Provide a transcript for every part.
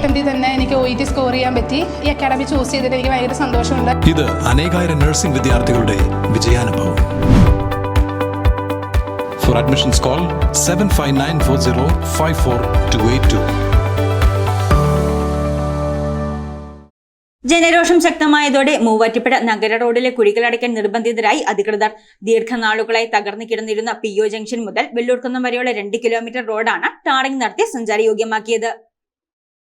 അറ്റംപ്റ്റിൽ തന്നെ എനിക്ക് O E T score ചെയ്യാൻ പറ്റി. ഈ അക്കാഡമി ചൂസ് ചെയ്തിട്ട് എനിക്ക് ഭയങ്കര സന്തോഷമുണ്ട്. ഇത് അനേകായിരം നഴ്സിംഗ് വിദ്യാർത്ഥികളുടെ വിജയാനുഭവം. For admissions call seven five nine four zero five four two eight two ജനരോഷം ശക്തമായതോടെ മൂവാറ്റുപുഴ നഗര റോഡിലെ കുഴികളടയ്ക്കാൻ നിർബന്ധിതരായി അധികൃതർ. ദീർഘനാളുകളായി തകർന്നു കിടന്നിരുന്ന പി ഒ ജംഗ്ഷൻ മുതൽ വെള്ളൂർക്കുന്നം വരെയുള്ള രണ്ട് കിലോമീറ്റർ റോഡാണ് ടാറിംഗ് നടത്തി സഞ്ചാരയോഗ്യമാക്കിയത്.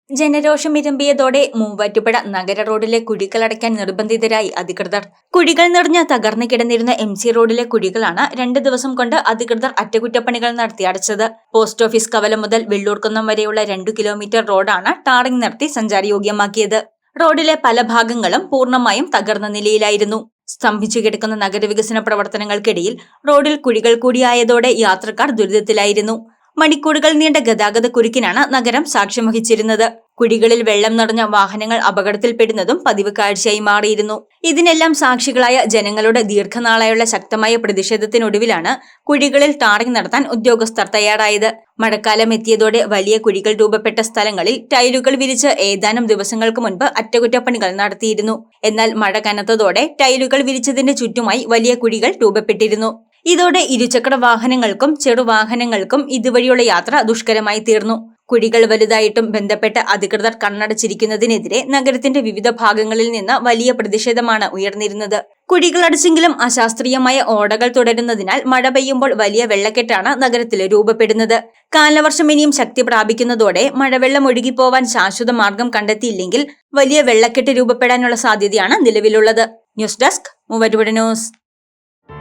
ജനരോഷം ഇരമ്പിയതോടെ മൂവാറ്റുപുഴ നഗര റോഡിലെ കുഴികൾ അടയ്ക്കാൻ നിർബന്ധിതരായി അധികൃതർ. കുഴികൾ നിറഞ്ഞ തകർന്നു കിടന്നിരുന്ന എം സി റോഡിലെ കുഴികളാണ് രണ്ട് ദിവസം കൊണ്ട് അധികൃതർ അറ്റകുറ്റപ്പണികൾ നടത്തി അടച്ചത്. പോസ്റ്റ് ഓഫീസ് കവലം മുതൽ വെള്ളൂർക്കുന്നം വരെയുള്ള രണ്ടു കിലോമീറ്റർ റോഡാണ് ടാറിംഗ് നടത്തി സഞ്ചാരയോഗ്യമാക്കിയത് റോഡിലെ പല ഭാഗങ്ങളും പൂർണമായും തകർന്ന നിലയിലായിരുന്നു. സ്തംഭിച്ചു കിടക്കുന്ന നഗരവികസന പ്രവർത്തനങ്ങൾക്കിടയിൽ റോഡിൽ കുഴികൾ കൂടിയായതോടെ യാത്രക്കാർ ദുരിതത്തിലായിരുന്നു. മണിക്കൂറുകൾ നീണ്ട ഗതാഗത കുരുക്കിനാണ് നഗരം സാക്ഷ്യം വഹിച്ചിരുന്നത്. കുഴികളിൽ വെള്ളം നിറഞ്ഞ വാഹനങ്ങൾ അപകടത്തിൽപ്പെടുന്നതും പതിവ് കാഴ്ചയായി മാറിയിരുന്നു. ഇതിനെല്ലാം സാക്ഷികളായ ജനങ്ങളുടെ ദീർഘനാളായുള്ള ശക്തമായ പ്രതിഷേധത്തിനൊടുവിലാണ് കുഴികളിൽ ടാറിംഗ് നടത്താൻ ഉദ്യോഗസ്ഥർ തയ്യാറായത്. മഴക്കാലം എത്തിയതോടെ വലിയ കുഴികൾ രൂപപ്പെട്ട സ്ഥലങ്ങളിൽ ടൈലുകൾ വിരിച്ച് ഏതാനും ദിവസങ്ങൾക്ക് മുൻപ് അറ്റകുറ്റപ്പണികൾ നടത്തിയിരുന്നു. എന്നാൽ മഴ കനത്തതോടെ ടൈലുകൾ വിരിച്ചതിന്റെ ചുറ്റുമായി വലിയ കുഴികൾ രൂപപ്പെട്ടിരുന്നു. ഇതോടെ ഇരുചക്ര വാഹനങ്ങൾക്കും ചെറുവാഹനങ്ങൾക്കും ഇതുവഴിയുള്ള യാത്ര ദുഷ്കരമായി തീർന്നു. കുഴികൾ വലുതായിട്ടും ബന്ധപ്പെട്ട അധികൃതർ കണ്ണടച്ചിരിക്കുന്നതിനെതിരെ നഗരത്തിന്റെ വിവിധ ഭാഗങ്ങളിൽ നിന്ന് വലിയ പ്രതിഷേധമാണ് ഉയർന്നിരുന്നത്. കുഴികളടച്ചെങ്കിലും അശാസ്ത്രീയമായ ഓടകൾ തുടരുന്നതിനാൽ മഴ പെയ്യുമ്പോൾ വലിയ വെള്ളക്കെട്ടാണ് നഗരത്തിൽ രൂപപ്പെടുന്നത്. കാലവർഷം ഇനിയും ശക്തി പ്രാപിക്കുന്നതോടെ മഴവെള്ളം ഒഴുകിപ്പോവാൻ ശാശ്വത മാർഗം കണ്ടെത്തിയില്ലെങ്കിൽ വലിയ വെള്ളക്കെട്ട് രൂപപ്പെടാനുള്ള സാധ്യതയാണ് നിലവിലുള്ളത്. ന്യൂസ് ഡെസ്ക് മൂവരുവിടെ ന്യൂസ്.